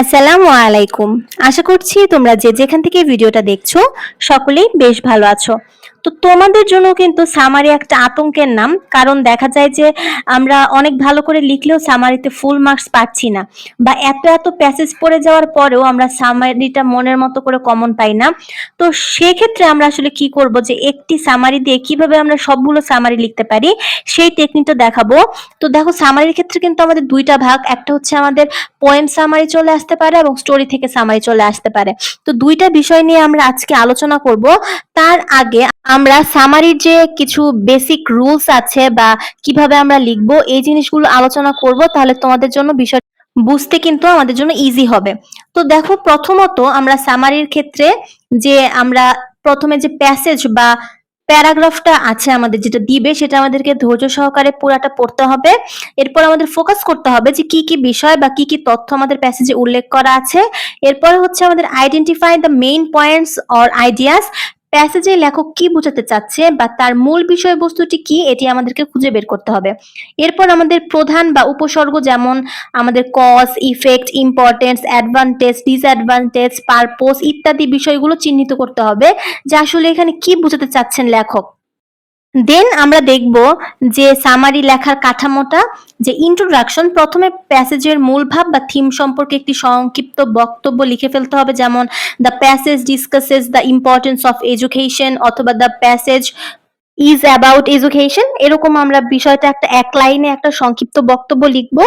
আসসালামু আলাইকুম। আশা করছি তোমরা যে যেখান থেকে ভিডিওটা দেখছ সকলেই বেশ ভালো আছো। তো তোমাদের জন্য কিন্তু সামারি একটা আতঙ্কের নাম। কারণ দেখা যায় যে আমরা অনেক ভালো করে লিখলেও সামারিতে ফুল মার্কস পাচ্ছি না। বা এত এত প্যাসেজ পড়ে যাওয়ার পরেও আমরা সামারিটা মনের মতো করে কমন পাই না। তো সেক্ষেত্রে আমরা আসলে কি করব যে একটি সামারি দিয়ে কীভাবে আমরা সবগুলো সামারি লিখতে পারি, সেই টেকনিকটা দেখাবো। তো দেখো সামারির ক্ষেত্রে কিন্তু আমাদের দুইটা ভাগ। একটা হচ্ছে আমাদের পোয়েম সামারি চলে আসতে পারে এবং স্টোরি থেকে সামারি চলে আসতে পারে। তো দুইটা বিষয় নিয়ে আমরা আজকে আলোচনা করব। তার আগে আমরা সামারির যে কিছু বেসিক রুলস আছে বা কীভাবে আমরা লিখব, এই জিনিসগুলো আলোচনা করব, তাহলে তোমাদের জন্য বিষয় বুঝতে কিন্তু আমাদের জন্য ইজি হবে। তো দেখো, প্রথমত আমরা সামারির ক্ষেত্রে যে আমরা প্রথমে যে প্যাসেজ বা প্যারাগ্রাফটা আছে আমাদের, যেটা দিবে, সেটা আমাদেরকে ধৈর্য সহকারে পুরাটা পড়তে হবে। এরপর আমাদের ফোকাস করতে হবে যে কি কি বিষয় বা কি কি তথ্য আমাদের প্যাসেজে উল্লেখ করা আছে। এরপর হচ্ছে আমাদের identify the main points or ideas প্যাসেজে লেখক কি বোঝাতে চাচ্ছে বা তার মূল বিষয়বস্তুটি কি, এটি আমাদেরকে খুঁজে বের করতে হবে। এরপর আমাদের প্রধান বা উপসর্গ যেমন আমাদের cause effect importance advantage disadvantage purpose ইত্যাদি বিষয়গুলো চিহ্নিত করতে হবে, যা আসলে এখানে কি বোঝাতে চাচ্ছেন লেখক। দেন আমরা দেখব যে সামারি লেখার কাঠামোটা, যে ইন্ট্রোডাকশন প্রথমে প্যাসেজের মূল ভাব বা থিম সম্পর্কে একটি সংক্ষিপ্ত বক্তব্য লিখে ফেলতে হবে, যেমন the passage discusses the importance of education অথবা the passage is about education এরকম আমরা বিষয়টা একটা এক লাইনে একটা সংক্ষিপ্ত বক্তব্য লিখব।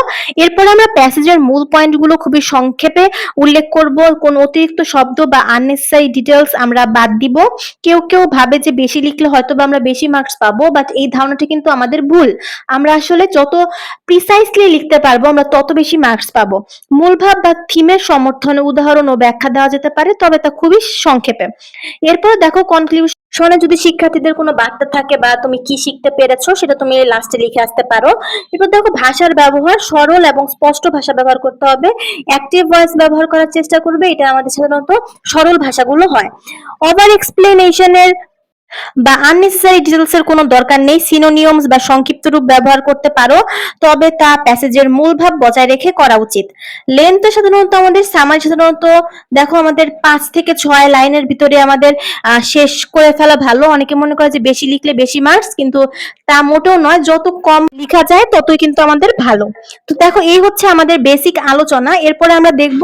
এরপর আমরা প্যাসেজের মূল পয়েন্টগুলো খুবই সংক্ষেপে উল্লেখ করব। কোন অতিরিক্ত শব্দ বা আননেসেসারি ডিটেলস আমরা বাদ দিব। কেউ কেউ ভাবে যে বেশি লিখলে হয়তো বা আমরা বেশি মার্কস পাবো বাট এই ধারণাটা কিন্তু আমাদের ভুল। আমরা আসলে যত প্রিসাইসলি লিখতে পারব, আমরা তত বেশি মার্কস পাবো। মূল ভাব বা থিমের সমর্থনে উদাহরণ ও ব্যাখ্যা দেওয়া যেতে পারে, তবে তা খুবই সংক্ষেপে। এরপর দেখো কনক্লিউশনে যদি শিক্ষার্থীদের কোনো বার্তা থাকে বা তুমি কি শিখতে পেরেছ, সেটা তুমি লাস্টে লিখে আসতে পারো। এরপর দেখো, ভাষার ব্যবহার সরল এবং স্পষ্ট ভাষা ব্যবহার করতে হবে। অ্যাক্টিভ ভয়েস ব্যবহার করার চেষ্টা করবে, এটা আমাদের সাধারণত সরল ভাষাগুলো হয়। ওভার এক্সপ্লেনেশনের বা আননেসেসারি ডিটেলস এর কোনো দরকার নেই সিনোনিয়মস বা সংক্ষিপ্ত রূপ ব্যবহার করতে পারো, তবে তা প্যাসেজের মূল ভাব বজায় রেখে করা উচিত। লেন্থ সাধারণত আমাদের সামাই সাধারণত দেখো আমাদের পাঁচ থেকে ছয় লাইনের ভিতরে আমাদের শেষ করে ফেলা ভালো। অনেকে মনে করে যে বেশি লিখলে বেশি মার্কস কিন্তু তা মোটেও নয়। যত কম লেখা যায়, ততই কিন্তু আমাদের ভালো। তো দেখো, এই হচ্ছে আমাদের বেসিক আলোচনা। এরপরে আমরা দেখব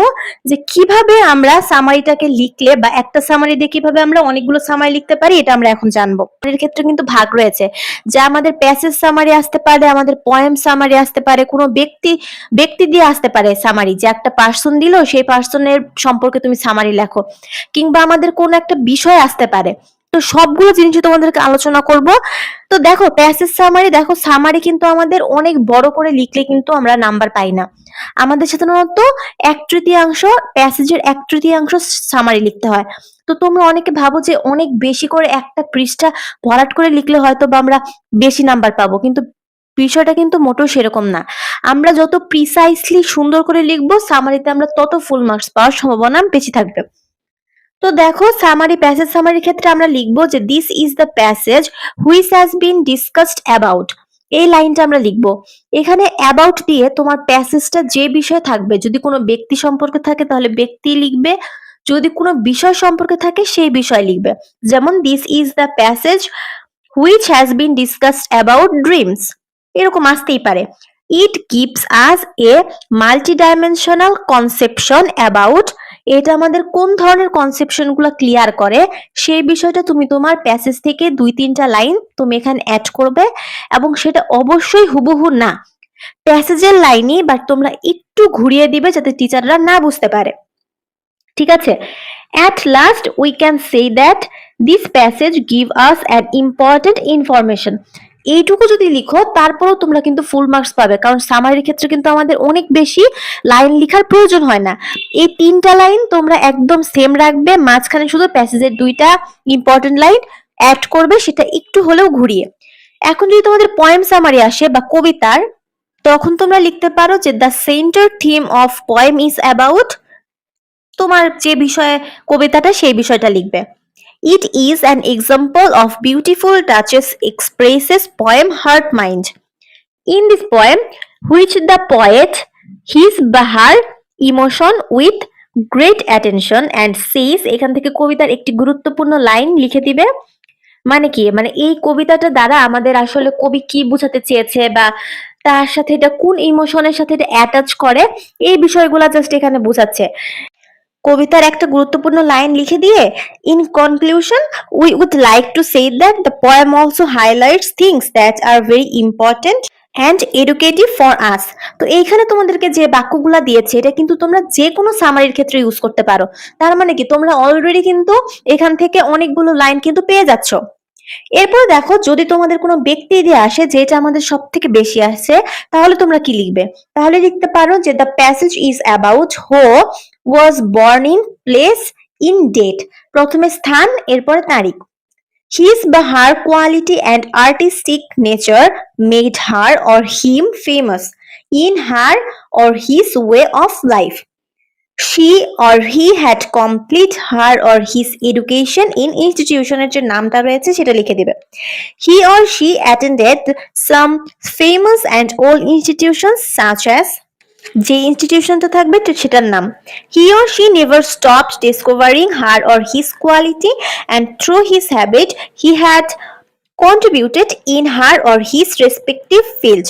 যে কীভাবে আমরা সামারিটাকে লিখলে বা একটা সামারি দিয়ে কীভাবে আমরা অনেকগুলো সামারি লিখতে পারি, এটা আমরা এখন জানব। এর ক্ষেত্রে কিন্তু ভাগ রয়েছে। যা আমাদের প্যাসেজ সামারি আসতে পারে, আমাদের পয়েম সামারি আসতে পারে, কোনো ব্যক্তি ব্যক্তি দিয়ে আসতে পারে সামারি যে একটা পার্সন দিল, সেই পার্সনের সম্পর্কে তুমি সামারি লেখো। কিংবা আমাদের কোনো একটা বিষয় আসতে পারে। তো সবগুলো জিনিস তোমাদেরকে আলোচনা করব। তো দেখো প্যাসেজ সামারি দেখো সামারি কিন্তু আমাদের অনেক বড় করে লিখলে কিন্তু আমরা নাম্বার পাই না। আমাদের সাধারণত এক তৃতীয়াংশ প্যাসেজের এক তৃতীয়াংশ সামারি লিখতে হয়। তো তোমরা অনেকে ভাবো যে অনেক বেশি করে একটা পৃষ্ঠা ভরাট করে লিখলে হয়তো বা আমরা বেশি নাম্বার পাবো, কিন্তু বিষয়টা কিন্তু মোটেও সেরকম না। আমরা যত প্রিসাইসলি সুন্দর করে লিখব সামারিতে আমরা তত ফুল মার্কস পাওয়ার সম্ভাবনা বেশি থাকবে। তো দেখো সামারি প্যাসেজ সামারির ক্ষেত্রে আমরা লিখব যে this is the passage which has been discussed about এই লাইনটা আমরা লিখব। এখানে অ্যাবাউট দিয়ে তোমার প্যাসেজটা যে বিষয় থাকবে, যদি কোনো ব্যক্তি সম্পর্কে থাকে তাহলে ব্যক্তি লিখবে, যদি কোনো বিষয় সম্পর্কে থাকে সেই বিষয় লিখবে। যেমন this is the passage which has been discussed about dreams এরকম আসতেই পারে। It gives us a multi dimensional conception about এটা আমাদের কোন ধরনের কনসেপশনগুলো ক্লিয়ার করে? সেই বিষয়টা তুমি তোমার প্যাসেজ থেকে দুই, তিনটা লাইন তুমি এখানে অ্যাড করবে এবং সেটা অবশ্যই হুবহু না। প্যাসেজের লাইনই বাট তোমরা একটু ঘুরিয়ে দিবে যাতে টিচাররা না বুঝতে পারে। ঠিক আছে? At last we can say that this passage give us an important information এইটুকু যদি লিখো, তারপরও তোমরা কিন্তু ফুল মার্কস পাবে। কারণ সামারির ক্ষেত্রে কিন্তু আমাদের অনেক বেশি লাইন লিখার প্রয়োজন হয় না। এই তিনটা লাইন তোমরা একদম সেম রাখবে, মাঝখানে শুধু প্যাসেজের দুইটা ইম্পর্টেন্ট লাইন অ্যাড করবে, সেটা একটু হলেও ঘুরিয়ে। এখন যদি তোমাদের পয়েম সামারি আসে বা কবিতার, তখন তোমরা লিখতে পারো যে the centre theme of poem is about তোমার যে বিষয়ে কবিতাটা, সেই বিষয়টা লিখবে। It is an example of beautiful touches expresses poem heart mind in this poem which the poet his Bahar emotion with great attention and sees এখান থেকে কবিতার একটি গুরুত্বপূর্ণ লাইন লিখে দিবে। মানে কি? মানে এই কবিতাটা দ্বারা আমাদের আসলে কবি কি বোঝাতে চেয়েছে বা তার সাথে এটা কোন ইমোশনের সাথে এটা অ্যাটাচ করে, এই বিষয়গুলো জাস্ট এখানে বোঝাচ্ছে। কবিতার একটা গুরুত্বপূর্ণ লাইন লিখে দিয়ে in conclusion we would like to say that the poem also highlights things that are very important and educative for us তো এইখানে তোমাদেরকে যে বাক্যগুলো দিয়েছে, এটা কিন্তু তোমরা যে কোনো সামারির ক্ষেত্রে ইউজ করতে পারো। তার মানে কি, তোমরা অলরেডি কিন্তু এখান থেকে অনেকগুলো লাইন কিন্তু পেয়ে যাচ্ছ। এরপর দেখো, যদি তোমাদের কোনো ব্যক্তি দিয়ে আসে যেটা আমাদের সব থেকে বেশি আসে, তাহলে তোমরা কি লিখবে? তাহলে লিখতে পারো যে the passage is about who was born in place in date প্রথমে স্থান, এরপর তারিখ। হিজ বা her quality and artistic nature made her or him famous in her or his way of life she or he had complete her or his education in ইনস্টিটিউশনের যে নামটা রয়েছে সেটা লিখে দিবে he or she attended some famous and old institutions such as যে ইনস্টিটিউশনটা থাকবে সেটার নাম he or she never stopped discovering her or his quality and through his habit he had contributed in her or his respective field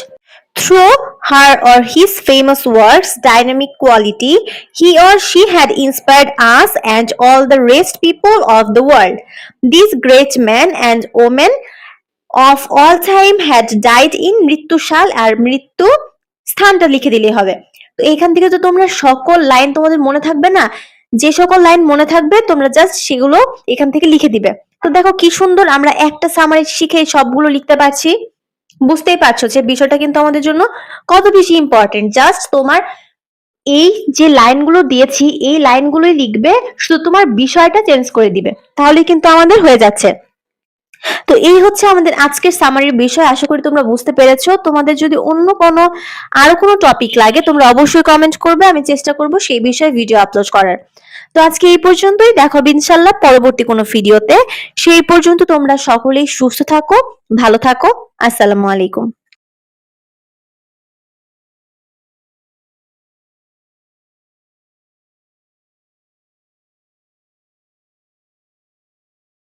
through her or his famous works dynamic quality he or she had inspired us and all the rest people of the world these great men and women of all time had died in মৃত্যুশাল আর মৃত্যু স্থানটা লিখে দিলে হবে তো এখান থেকে তো তোমরা সকল লাইন তোমাদের মনে থাকবে না যে সকল লাইন মনে থাকবে তোমরা জাস্ট সেগুলো এখান থেকে লিখে দিবে তো দেখো কি সুন্দর আমরা একটা সামারি শিখে সবগুলো লিখতে পারছি বুঝতেই পারছ যে বিষয়টা কিন্তু আমাদের জন্য কত বেশি ইম্পর্টেন্ট জাস্ট তোমার এই যে লাইনগুলো দিয়েছি, এই লাইনগুলোই লিখবে, শুধু তোমার বিষয়টা চেঞ্জ করে দিবে। তাহলে কিন্তু আমাদের হয়ে যাচ্ছে। তো এই হচ্ছে আমাদের আজকের সামারির বিষয়। আশা করি তোমরা বুঝতে পেরেছ। তোমাদের যদি অন্য কোনো আরও কোনো টপিক লাগে, তোমরা অবশ্যই কমেন্ট করবে। আমি চেষ্টা করব সেই বিষয়ে ভিডিও আপলোড করার। তো আজকে এই পর্যন্তই। দেখো ইনশাল্লাহ পরবর্তী কোনো ভিডিওতে সেই পর্যন্ত তোমরা সকলেই সুস্থ থাকো, ভালো থাকো। আসসালামু আলাইকুম।